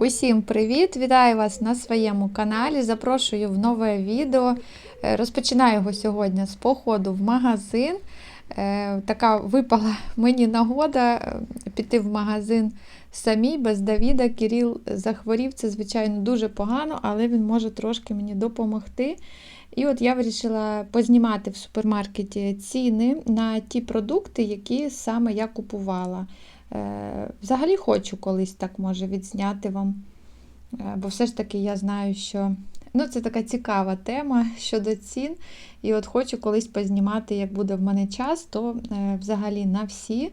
Усім привіт! Вітаю вас на своєму каналі. Запрошую в нове відео. Е, Розпочинаю його сьогодні з походу в магазин. Е, Така випала мені нагода е, піти в магазин самій, без Давіда. Кирил захворів, це, звичайно, дуже погано, але він може трошки мені допомогти. І от я вирішила познімати в супермаркеті ціни на ті продукти, які саме я купувала. Е, Взагалі хочу колись так може відзняти вам. Е, Бо все ж таки я знаю, що ну, це така цікава тема щодо цін. І от хочу колись познімати, як буде в мене час, то е, взагалі на всі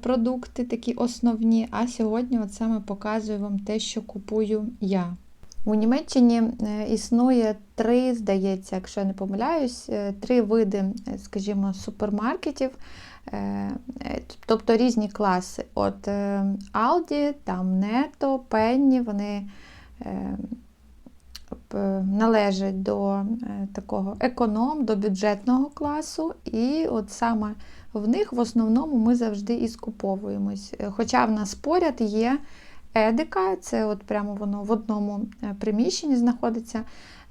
продукти такі основні. А сьогодні от саме показую вам те, що купую я. У Німеччині е, існує три, здається, якщо я не помиляюсь, е, три види, е, скажімо, супермаркетів. Тобто різні класи. От Aldi, там Netto, Penny, вони належать до такого економ, до бюджетного класу. І от саме в них в основному ми завжди і скуповуємось. Хоча в нас поряд є Едика, це от прямо воно в одному е, приміщенні знаходиться.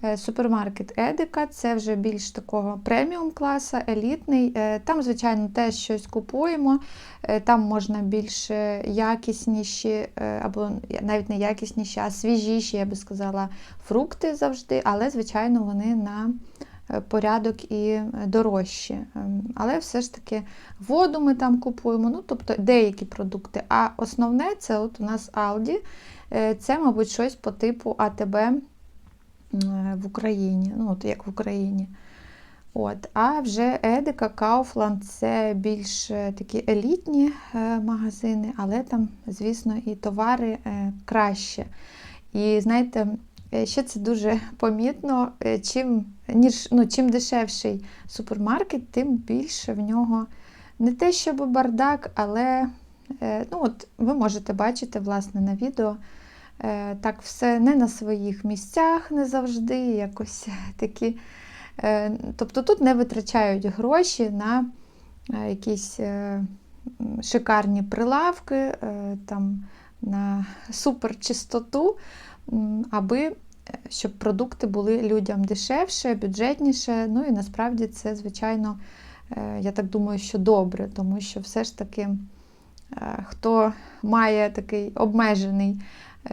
Е, Супермаркет Едика це вже більш такого преміум класа, елітний. Е, Там, звичайно, теж щось купуємо. Там можна більш якісніші, або навіть не якісніші, а свіжіші, я би сказала, фрукти завжди, але, звичайно, вони на порядок і е, дорожчі. Ем, Але все ж таки воду ми там купуємо, ну, тобто деякі продукти. А основне це от у нас Aldi. Е, Це, мабуть, щось по типу АТБ в Україні. Ну, от як в Україні. От. А вже Едика, Kaufland – це більш е, такі елітні е, магазини, але там, звісно, і товари е, краще. І знаєте, е, ще це дуже помітно. е, Чим, ніж, ну, чим дешевший супермаркет, тим більше в нього не те, щоб бардак, але е, ну, от, ви можете бачити власне, на відео. Е, Так, все не на своїх місцях, не завжди, якось такі. Е, Тобто тут не витрачають гроші на е, якісь е, шикарні прилавки, е, там, на суперчистоту, аби е, щоб продукти були людям дешевше, бюджетніше. Ну і насправді це, звичайно, е, я так думаю, що добре, тому що все ж таки, е, хто має такий обмежений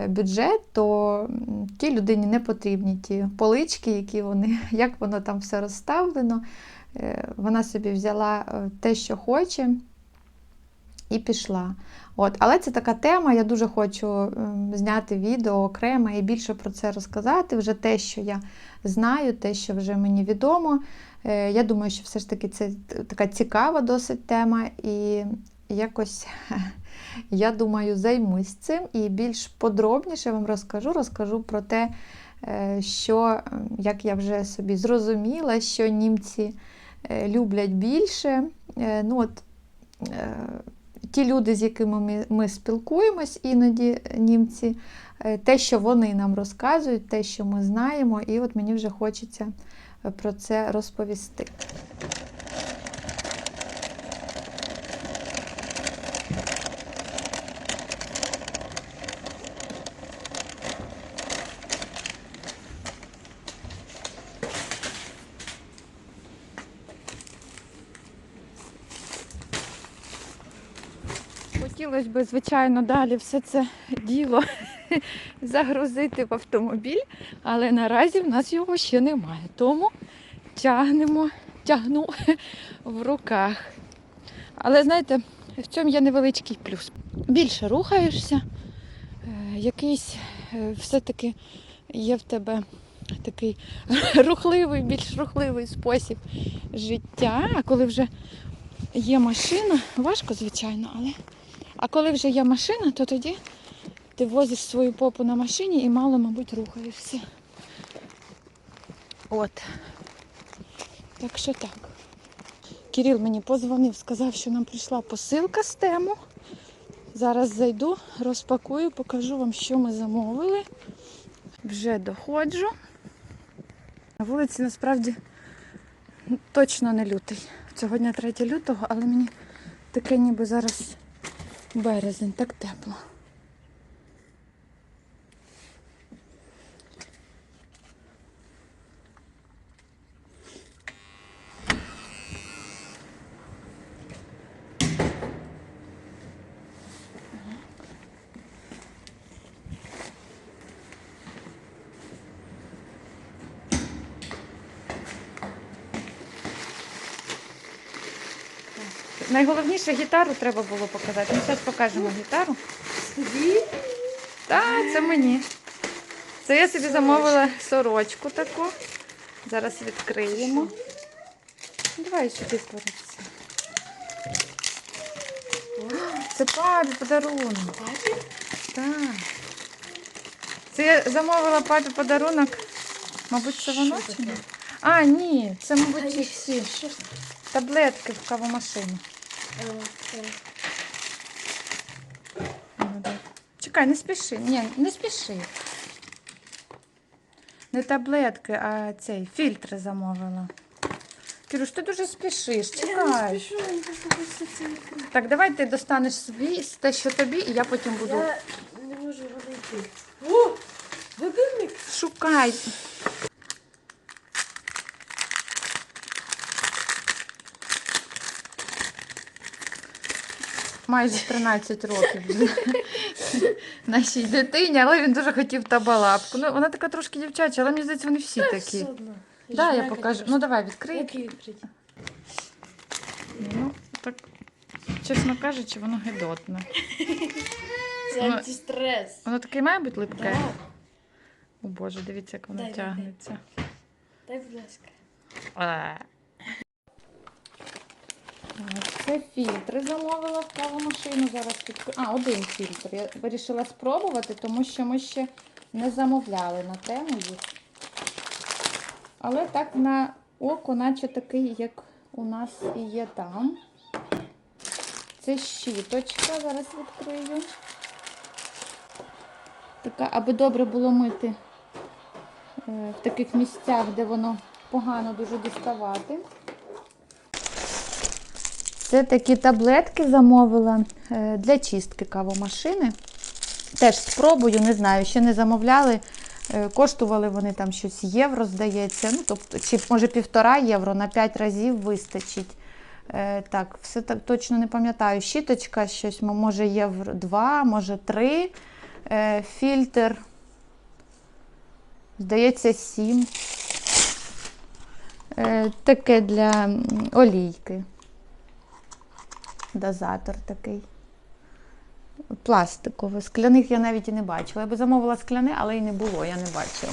бюджет, то тій людині не потрібні ті полички, які вони, як воно там все розставлено. Вона собі взяла те, що хоче, і пішла. От, але це така тема, я дуже хочу ем, зняти відео окремо і більше про це розказати. Вже те, що я знаю, те, що вже мені відомо. Е, Я думаю, що все ж таки це така цікава досить тема, і якось я думаю, займусь цим і більш подробніше вам розкажу. Розкажу про те, е, що, ем, як я вже собі зрозуміла, що німці е, люблять більше. Ну, от, ті люди, з якими ми, ми спілкуємось, іноді німці, е, те, що вони нам розказують, те, що ми знаємо, і от мені вже хочеться е, про це розповісти. Хотілося б, звичайно, далі все це діло загрузити в автомобіль, але наразі в нас його ще немає. Тому тягнемо, тягну в руках. Але знаєте, в цьому є невеличкий плюс. Більше рухаєшся, е, якийсь е, все-таки є в тебе такий рухливий, більш рухливий спосіб життя. А коли вже є машина, важко, звичайно, але. А коли вже є машина, то тоді ти возиш свою попу на машині і мало, мабуть, рухаєшся. От. Так що так. Кирил мені позвонив, сказав, що нам прийшла посилка з тему. Зараз зайду, розпакую, покажу вам, що ми замовили. Вже доходжу. На вулиці насправді точно не лютий. Сьогодні 3 лютого, але мені таке ніби зараз березень, так тепло. Найголовніше гітару треба було показати. Ми зараз покажемо гітару. Так, це мені. Це я собі замовила сорочку таку. Зараз відкриємо. Давай сюди порися. Це папі подарунок. Папі? Так. Це я замовила папі подарунок. Мабуть, це воно чи ні? А, ні, це, мабуть, ці таблетки в кавомашину. Чекай, не спіши. Ні, не спіши. Не таблетки, а цей фільтри замовила. Кірюш, ти дуже спішиш, Я не чекай. спішу, мені просто хочеться це відкрити. Так, давай ти достанеш собі те, що тобі, і я потім буду. Я не можу знайти. О! Годинник! Шукай. Майже 13 років нашій дитині, але він дуже хотів табалапку. Ну, вона така трошки дівчача, але мені здається, вони всі такі. Да, я покажу. Ну давай відкрий. Ну, так, чесно кажучи, воно гидотне. Це антистрес. Воно таке має бути липке. О Боже, дивіться, як воно тягнеться. Дай, будь ласка. Це фільтри замовила в кавомашину. Зараз відкрию. А, один фільтр. Я вирішила спробувати, тому що ми ще не замовляли на тему їх. Але так на око, наче такий, як у нас і є там. Це щіточка, зараз відкрию. Така, аби добре було мити е, в таких місцях, де воно погано дуже діставати. Це такі таблетки замовила е, для чистки кавомашини. Теж спробую, не знаю, ще не замовляли. Е, Коштували вони там щось євро, здається. Ну, тобто, чи може півтора євро на 5 разів вистачить. Е, Так, все так точно не пам'ятаю. Щіточка щось, може, євро 2, може 3. Е, Фільтр, здається, 7. Е, Таке для олійки. Дозатор такий. Пластиковий. Скляних я навіть і не бачила. Я би замовила скляне, але і не було, я не бачила.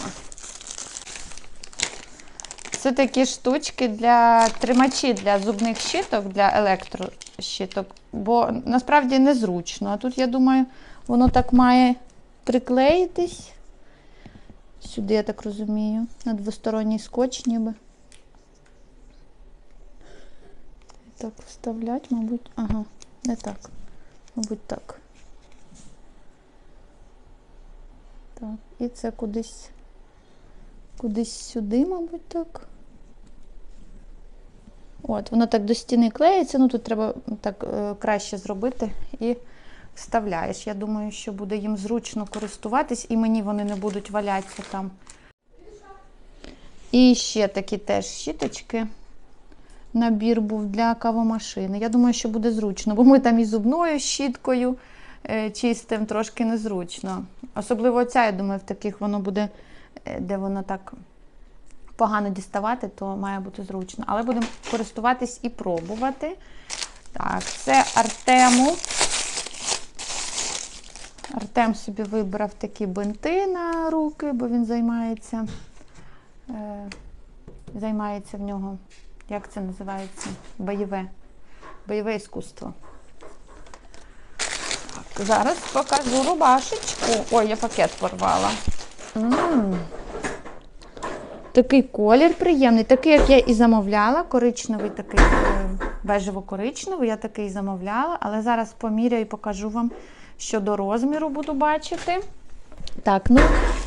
Це такі штучки для тримачі для зубних щіток, для електрощіток, бо насправді незручно. А тут, я думаю, воно так має приклеїтись. Сюди, я так розумію, на двосторонній скотч ніби. Так, вставлять, мабуть. Ага, не так. Мабуть, так. Так, і це кудись. Кудись сюди, мабуть, так. От, воно так до стіни клеїться, ну тут треба так е, краще зробити і вставляєш. Я думаю, що буде їм зручно користуватись, і мені вони не будуть валятися там. І ще такі теж щіточки. Набір був для кавомашини. Я думаю, що буде зручно, бо ми там і зубною щіткою е, чистим трошки незручно. Особливо ця, я думаю, в таких воно буде, е, де воно так погано діставати, то має бути зручно. Але будемо користуватись і пробувати. Так, це Артему. Артем собі вибрав такі бинти на руки, бо він займається. Е, займається в нього, як це називається? Бойове. Бойове іскусство. Так, зараз покажу рубашечку. Ой, я пакет порвала. м Такий колір приємний, такий, як я і замовляла. Коричневий такий е, бежево-коричневий, я такий замовляла, але зараз поміряю і покажу вам, що до розміру буду бачити. Так, ну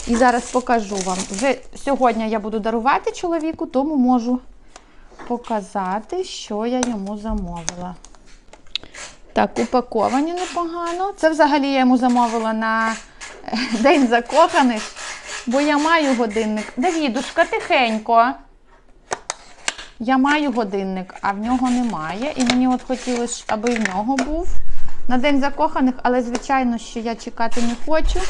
і зараз покажу вам. Вже сьогодні я буду дарувати чоловіку, тому можу показати, що я йому замовила. Так, упаковані непогано. Це взагалі я йому замовила на е, День закоханих, бо я маю годинник. Давідушка, тихенько. Я маю годинник, а в нього немає. І мені от хотілося, аби в нього був на День закоханих, але, звичайно, що я чекати не хочу.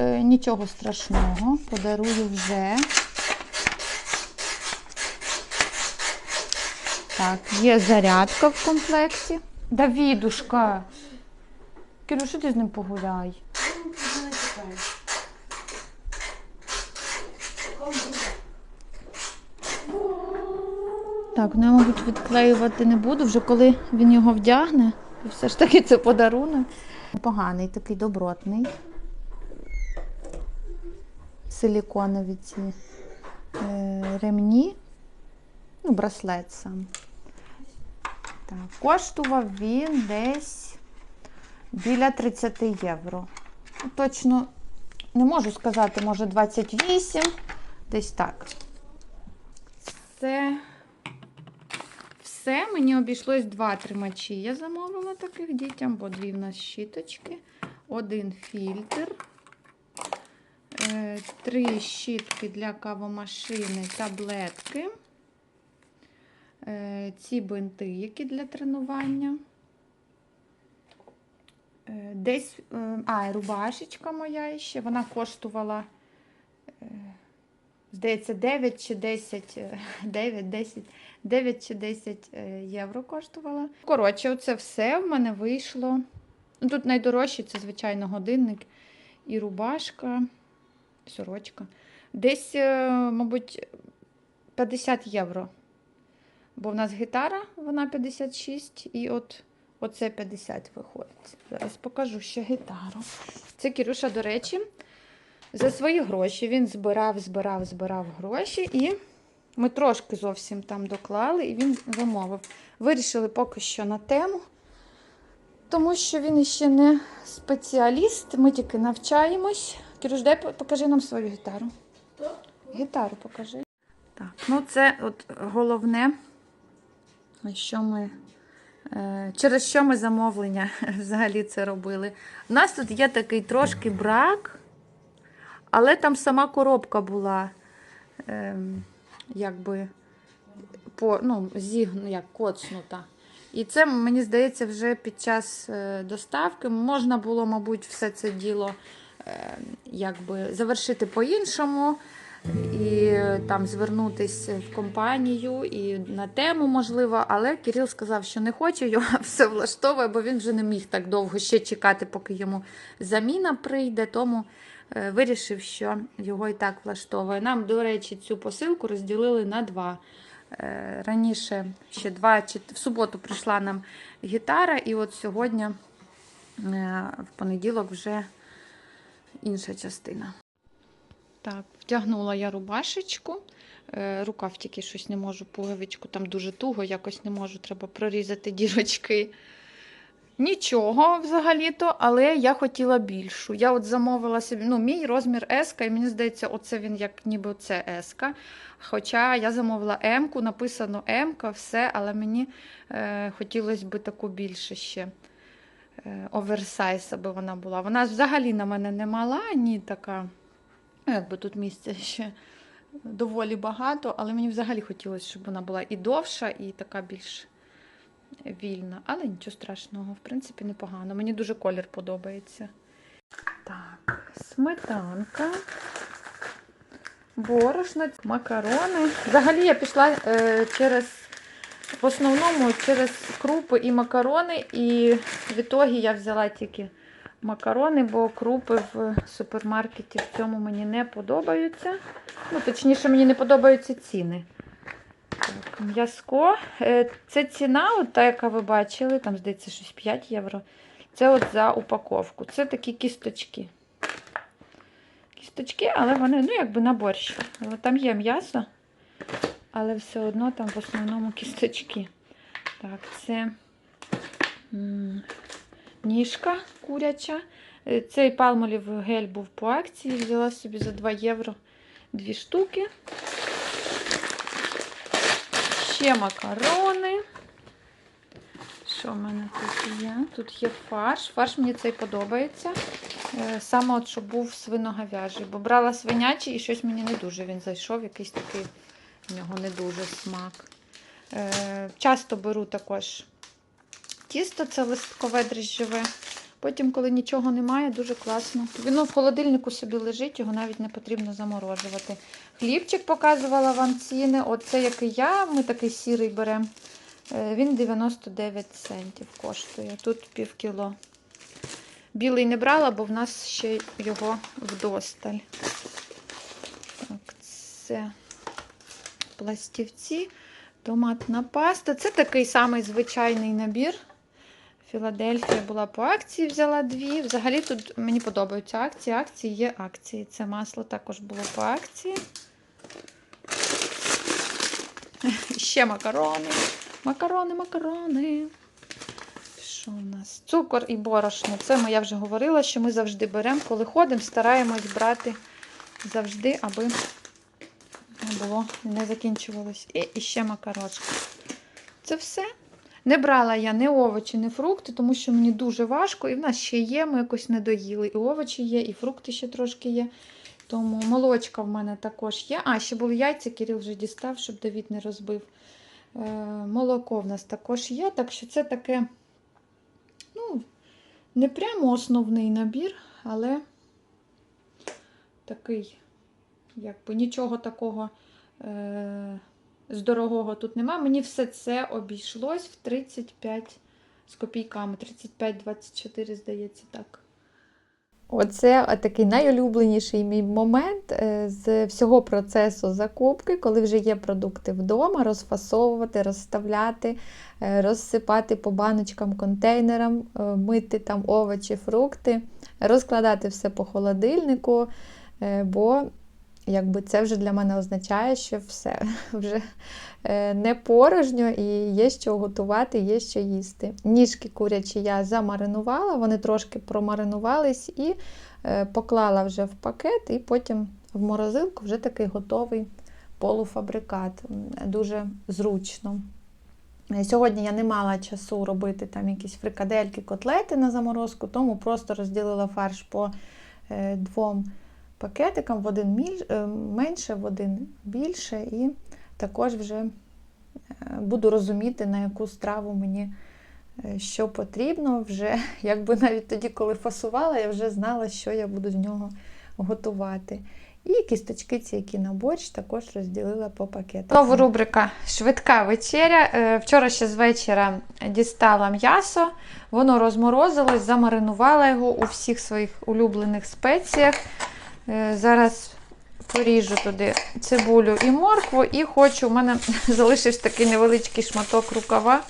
Е, нічого страшного, подарую вже. Так, є зарядка в комплекті. Давідушка. Кирюша, ти з ним погуляй. Так, ну я, мабуть, відклеювати не буду, вже коли він його вдягне. І все ж таки це подарунок. Поганий, такий добротний. Силіконові ці е, ремні. Ну, браслет сам. Так, коштував він десь біля 30 євро. Ну, Точно не можу сказати, може 28, десь так. Це все. Мені обійшлось два тримачі. Я замовила таких дітям, бо дві в нас щіточки, один фільтр, е, три щітки для кавомашини, таблетки, ці бинти, які для тренування. Е, Десь, е, а, рубашечка моя ще, вона коштувала, е, здається, 9 чи 10, е, 9, 10, 9 чи 10 е, євро коштувала. Коротше, оце все в мене вийшло. Ну, Тут найдорожчі це, звичайно, годинник і рубашка, сорочка. Десь, е, мабуть, 50 євро. Бо в нас гітара, вона 56, і от оце 50 виходить. Зараз покажу ще гітару. Це Кірюша, до речі, за свої гроші. Він збирав, збирав, збирав гроші і ми трошки зовсім там доклали, і він замовив. Вирішили поки що на тему, тому що він ще не спеціаліст, ми тільки навчаємось. Кірюш, дай покажи нам свою гітару. Гітару покажи. Так, ну це от головне, що ми, е, через що ми замовлення взагалі це робили. У нас тут є такий трошки брак, але там сама коробка була. ем, якби по, ну, зігну, як коцнута. І це, мені здається, вже під час е, доставки можна було, мабуть, все це діло е, якби завершити по-іншому. І там звернутися в компанію і на тему, можливо, але Кирил сказав, що не хоче, його все влаштовує, бо він вже не міг так довго ще чекати, поки йому заміна прийде. Тому е, вирішив, що його і так влаштовує. Нам, до речі, цю посилку розділили на два. Е, Раніше ще два чи в суботу прийшла нам гітара, і от сьогодні, е, в понеділок, вже інша частина. Так, вдягнула я рубашечку. Е, Рукав тільки щось не можу, пуговичку там дуже туго, якось не можу, треба прорізати дірочки. Нічого взагалі-то, але я хотіла більшу. Я от замовила собі, ну, мій розмір S, і мені здається, оце він як ніби це S. Хоча я замовила М-ку, написано М-ка, все, але мені е, хотілося б таку більше ще. Е, оверсайз, аби вона була. Вона взагалі на мене не мала, ні така. Ну, якби тут місця ще доволі багато, але мені взагалі хотілося, щоб вона була і довша, і така більш вільна. Але нічого страшного, в принципі, непогано. Мені дуже колір подобається. Так, сметанка, борошно, макарони. Взагалі я пішла е, через, в основному через крупи і макарони, і в ітогі я взяла тільки макарони, бо крупи в супермаркеті в цьому мені не подобаються. Ну, точніше, мені не подобаються ціни. Так, м'язко. Е, Це ціна, от та, яка ви бачили, там, здається, щось 5 євро. Це от за упаковку. Це такі кісточки. Кісточки, але вони, ну, якби на борщ. Але Там є м'ясо, але все одно там в основному кісточки. Так, це ніжка куряча. Е, Цей палмолів гель був по акції. Взяла собі за 2 євро дві штуки. Ще макарони. Що в мене тут є? Тут є фарш. Фарш мені цей подобається. Е, Саме от, щоб був свиноговяжий. Бо брала свинячий і щось мені не дуже він зайшов, якийсь такий в нього не дуже смак. Е, Часто беру також тісто, це листкове дріжджове. Потім, коли нічого немає, дуже класно. Воно в холодильнику собі лежить, його навіть не потрібно заморожувати. Хлібчик показувала вам ціни. Оце який я, ми такий сірий беремо. Е, Він 99 центів коштує. Тут пів кіло. Білий не брала, бо в нас ще його вдосталь. Так, це пластівці, томатна паста. Це такий самий звичайний набір. Філадельфія була по акції, взяла дві. Взагалі тут мені подобаються акції. Акції є акції. Це масло також було по акції. Ще макарони. Макарони, макарони. Що у нас? Цукор і борошно. Це я вже говорила, що ми завжди беремо, коли ходимо, стараємось брати завжди, аби не було, не закінчувалось. І, ще макарошки. Це все. Не брала я ні овочі, ні фрукти, тому що мені дуже важко. І в нас ще є, ми якось не доїли. І овочі є, і фрукти ще трошки є. Тому молочка в мене також є. А, ще були яйця, Кирил вже дістав, щоб Давід не розбив. Е, молоко в нас також є. Так що це таке, ну, не прямо основний набір, але такий, якби нічого такого. Е, з дорогого тут нема. Мені все це обійшлось в 35 з копійками. 35-24, здається, так. Оце такий найулюбленіший мій момент е, з всього процесу закупки, коли вже є продукти вдома, розфасовувати, розставляти, е, розсипати по баночкам, контейнерам, е, мити там овочі, фрукти, розкладати все по холодильнику, бо якби це вже для мене означає, що все вже е, не порожньо і є що готувати, є що їсти. Ніжки курячі я замаринувала, вони трошки промаринувались і е, поклала вже в пакет, і потім в морозилку вже такий готовий полуфабрикат. Дуже зручно. Е, Сьогодні я не мала часу робити там якісь фрикадельки, котлети на заморозку, тому просто розділила фарш по двом пакетикам, в один е, менше, в один більше, і також вже е, буду розуміти, на яку страву мені е, що потрібно. Вже якби навіть тоді, коли фасувала, я вже знала, що я буду з нього готувати. І кісточки, ці, які на борщ, також розділила по пакетам. Знову рубрика Швидка вечеря. Вчора ще з вечора дістала м'ясо, воно розморозилось, замаринувала його у всіх своїх улюблених спеціях. Е, Зараз поріжу туди цибулю і моркву, і хочу, у мене залишився такий невеличкий шматок рукава.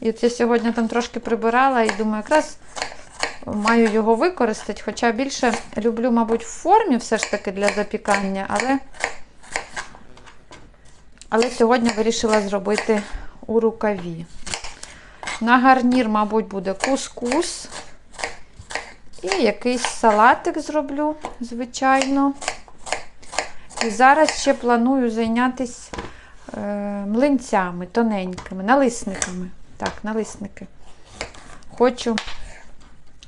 І от я сьогодні там трошки прибирала і думаю, якраз маю його використати. Хоча більше люблю, мабуть, в формі все ж таки для запікання, але, але сьогодні вирішила зробити у рукаві. На гарнір, мабуть, буде кускус. І якийсь салатик зроблю, звичайно. І зараз ще планую зайнятися е, млинцями тоненькими, налисниками. Так, налисники. Хочу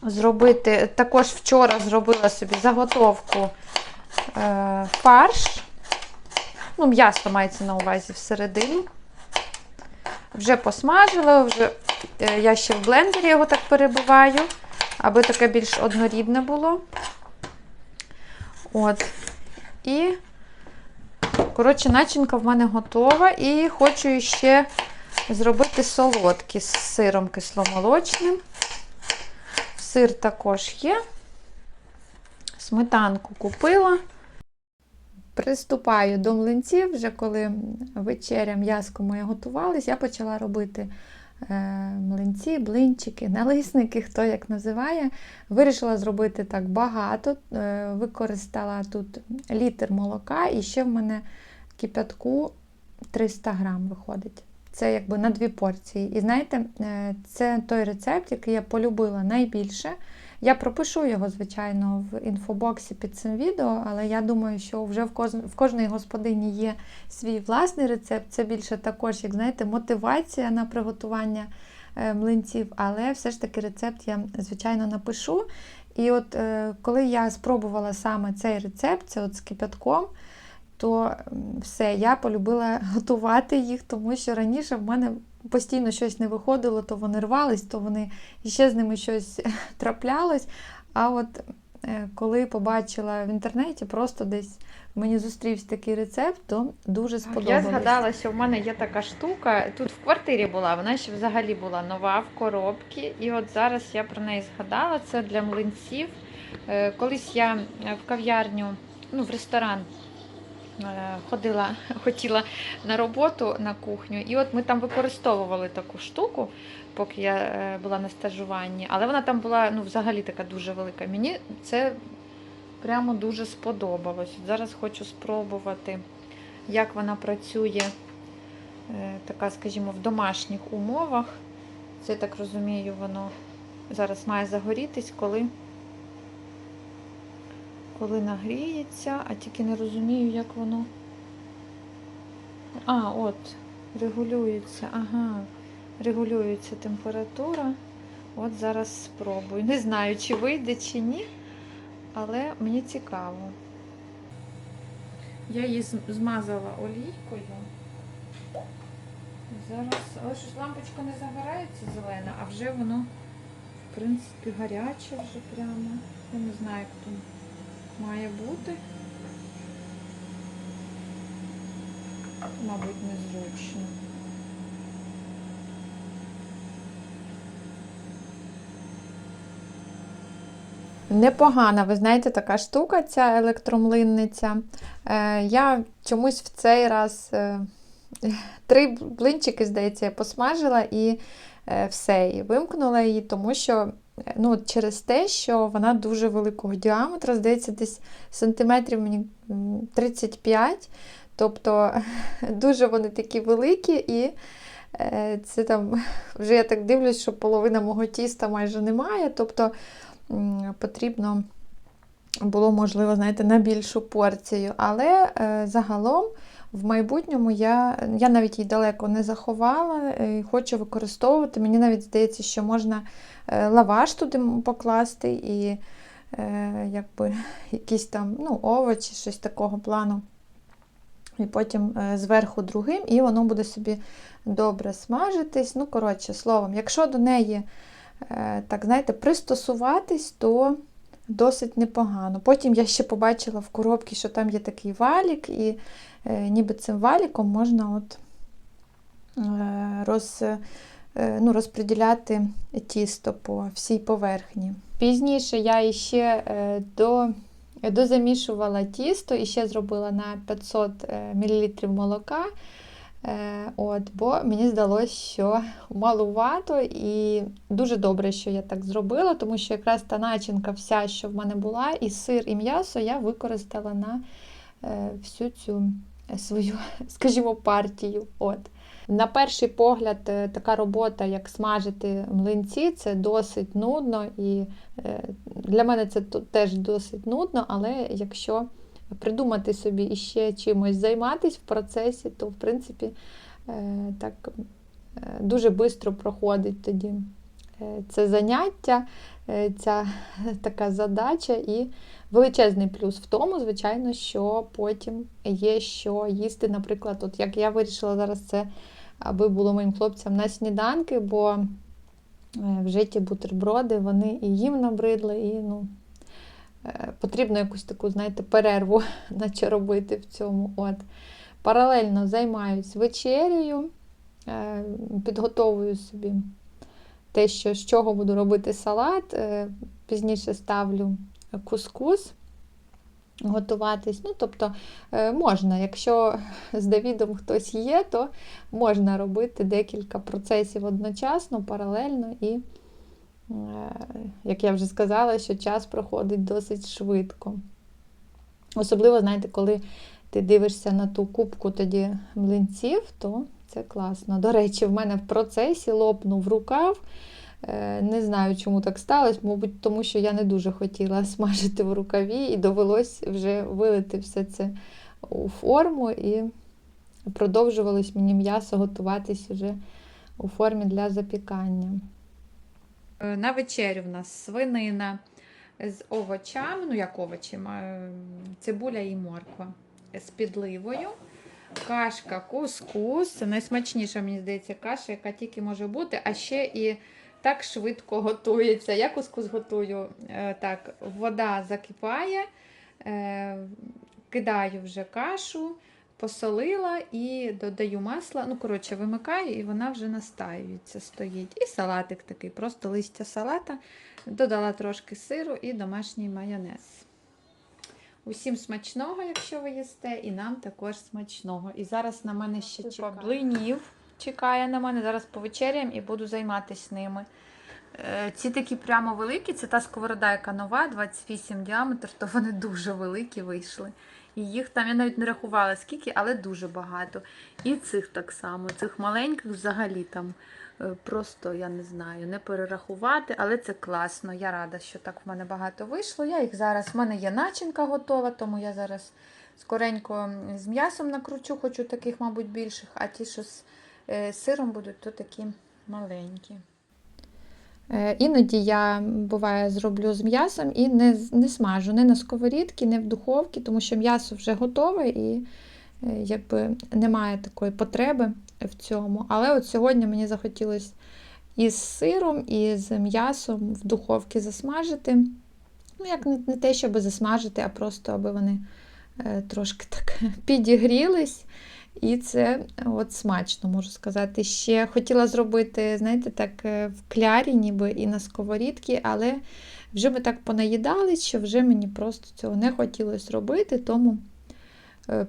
зробити, також вчора зробила собі заготовку е, фарш. Ну, м'ясо мається на увазі всередину. Вже посмажила, вже е, я ще в блендері його так перебиваю, аби таке більш однорідне було. От. І, коротше, начинка в мене готова. І хочу ще зробити солодкі з сиром кисломолочним. Сир також є. Сметанку купила. Приступаю до млинців, вже коли вечеря м'яско моє готувалось, я почала робити млинці, блинчики, налисники, хто як називає. Вирішила зробити так багато. Е, використала тут літр молока і ще в мене кипятку 300 грам виходить. Це якби на дві порції. І знаєте, е, це той рецепт, який я полюбила найбільше. Я пропишу його, звичайно, в інфобоксі під цим відео, але я думаю, що вже в, кож... в кожної господині є свій власний рецепт. Це більше також, як знаєте, мотивація на приготування е, млинців, але все ж таки рецепт я, звичайно, напишу. І от е, коли я спробувала саме цей рецепт, це от з кипятком, то все, я полюбила готувати їх, тому що раніше в мене постійно щось не виходило, то вони рвались, то вони ще з ними щось траплялось. А от е, коли побачила в інтернеті, просто десь мені зустрівся такий рецепт, то дуже сподобалось. Я згадала, що в мене є така штука. Тут в квартирі була, вона ще взагалі була нова в коробці. І от зараз я про неї згадала. Це для млинців. Е, Колись я е, в кав'ярню, ну в ресторан ходила, хотіла на роботу на кухню, і от ми там використовували таку штуку, поки я е, була на стажуванні. Але вона там була ну, взагалі така дуже велика. Мені це прямо дуже сподобалось. Зараз хочу спробувати, як вона працює, е, така, скажімо, в домашніх умовах. Це, я так розумію, воно зараз має загорітись, коли, коли нагріється, а тільки не розумію, як воно. А, от, регулюється, ага, регулюється температура. От зараз спробую. Не знаю, чи вийде, чи ні, але мені цікаво. Я її змазала олійкою. Зараз, але щось лампочка не загорається зелена, а вже воно, в принципі, гаряче вже прямо. Я не знаю, як тут має бути. Мабуть, незручно. Непогана, ви знаєте, така штука, ця електромлинниця. Е, я чомусь в цей раз е, три блинчики, здається, посмажила і е, все, і вимкнула її, тому що ну, через те, що вона дуже великого діаметру, здається, десь сантиметрів мені 35. Тобто дуже вони такі великі, і е, це там вже я так дивлюсь, що половина мого тіста майже немає. Тобто потрібно було, можливо, знаєте, на більшу порцію. Але е, загалом в майбутньому я, я навіть її далеко не заховала, е, хочу використовувати. Мені навіть здається, що можна е, лаваш туди покласти і е, якби, якісь там ну, овочі, щось такого плану. І потім зверху другим, і воно буде собі добре смажитись. Ну, коротше, словом, якщо до неї так, знаєте, пристосуватись, то досить непогано. Потім я ще побачила в коробці, що там є такий валік, і ніби цим валіком можна от, е, роз, е, ну, розподіляти тісто по всій поверхні. Пізніше я іще е, до, дозамішувала тісто і ще зробила на 500 мл молока. Е, От, бо мені здалося, що малувато, і дуже добре, що я так зробила, тому що якраз та начинка, вся, що в мене була, і сир, і м'ясо я використала на е, всю цю е, свою, скажімо, партію. От. На перший погляд, е, така робота, як смажити млинці, це досить нудно, і е, для мене це теж досить нудно, але якщо придумати собі іще чимось займатися в процесі, то в принципі е, так дуже швидко проходить тоді це заняття, ця така задача, і величезний плюс в тому, звичайно, що потім є що їсти. Наприклад, от як я вирішила зараз це, аби було моїм хлопцям на сніданки, бо е, вже ті бутерброди, вони і їм набридли, і ну, е, потрібно якусь таку, знаєте, перерву наче робити в цьому. От. Паралельно займаюсь вечерею, е, підготовую собі те, що, з чого буду робити салат. Е, Пізніше ставлю кускус готуватись. Ну, тобто е, можна, якщо з Давідом хтось є, то можна робити декілька процесів одночасно, паралельно і, е, як я вже сказала, що час проходить досить швидко. Особливо, знаєте, коли ти дивишся на ту кубку тоді млинців, то це класно. До речі, в мене в процесі лопнув рукав. Е, Не знаю, чому так сталося, мабуть, тому що я не дуже хотіла смажити в рукаві, і довелось вже вилити все це у форму, і продовжувалось мені м'ясо готуватись вже у формі для запікання. Е, На вечерю в нас свинина з овочами, ну як овочі, цибуля і морква з підливою. Кашка, кускус. Це найсмачніша, мені здається, каша, яка тільки може бути. А ще і так швидко готується. Я кускус готую е, так, вода закипає, е, кидаю вже кашу, посолила і додаю масла. Ну, коротше, вимикаю, і вона вже настаюється, стоїть. І салатик такий, просто листя салата. Додала трошки сиру і домашній майонез. Усім смачного, якщо ви їсте, і нам також смачного. І зараз на мене ще чекає. блинів чекає на мене. Зараз повечеряємо і буду займатися ними. Е, Ці такі прямо великі, це та сковорода, яка нова, 28 діаметр, то вони дуже великі вийшли. І їх там я навіть не рахувала скільки, але дуже багато. І цих так само, цих маленьких взагалі там просто я не знаю, не перерахувати, але це класно. Я рада, що так в мене багато вийшло. Я їх зараз, в мене є начинка готова, тому я зараз скоренько з м'ясом накручу, хочу таких, мабуть, більших, а ті, що з е, сиром будуть, то такі маленькі. Е, Іноді я буває зроблю з м'ясом і не, не смажу не на сковорідці, не в духовці, тому що м'ясо вже готове і е, якби немає такої потреби в цьому. Але от сьогодні мені захотілося із сиром, і з м'ясом в духовці засмажити. Ну, як не, те, щоб засмажити, а просто аби вони е, трошки так підігрілись. І це от смачно, можу сказати. Ще хотіла зробити, знаєте, так е, в клярі, ніби і на сковорідці, але вже ми так понаїдались, що вже мені просто цього не хотілося робити, тому е,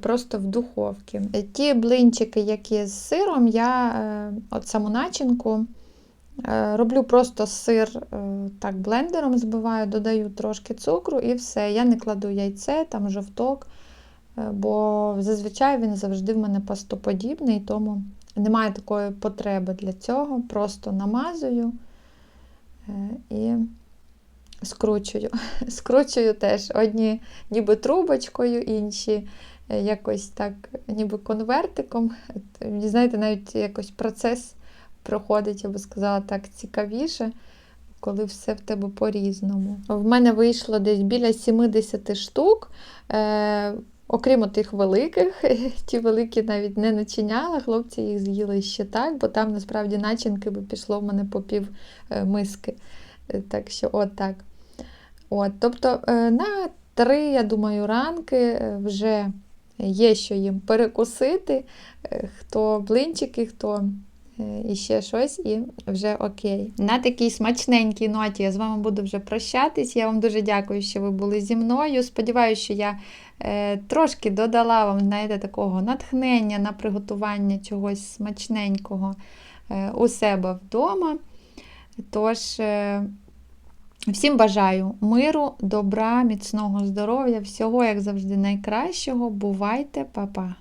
просто в духовці. Е, Ті блинчики, які з сиром, я е, от саму начинку е, роблю просто сир е, так блендером збиваю, додаю трошки цукру і все. Я не кладу яйце, там жовток. Е, бо зазвичай він завжди в мене пастоподібний, тому немає такої потреби для цього. Просто намазую е, і скручую. Скручую теж одні ніби трубочкою, інші е, якось так, ніби конвертиком. Знаєте, навіть якось процес проходить, я би сказала так, цікавіше. Коли все в тебе по-різному. В мене вийшло десь біля 70 штук. Е, Окрім тих великих, ті великі навіть не начиняла, хлопці їх з'їли ще так, бо там насправді начинки би пішло в мене по пів е, миски. Е, Так що, от так. От, тобто е, на три, я думаю, ранки е, вже є що їм перекусити, е, хто блинчики, хто е, і ще щось, і вже окей. На такій смачненькій ноті я з вами буду вже прощатись. Я вам дуже дякую, що ви були зі мною. Сподіваюся, що я е, трошки додала вам, знаєте, такого натхнення на приготування чогось смачненького у себе вдома. Тож, всім бажаю миру, добра, міцного здоров'я, всього, як завжди, найкращого. Бувайте, па-па!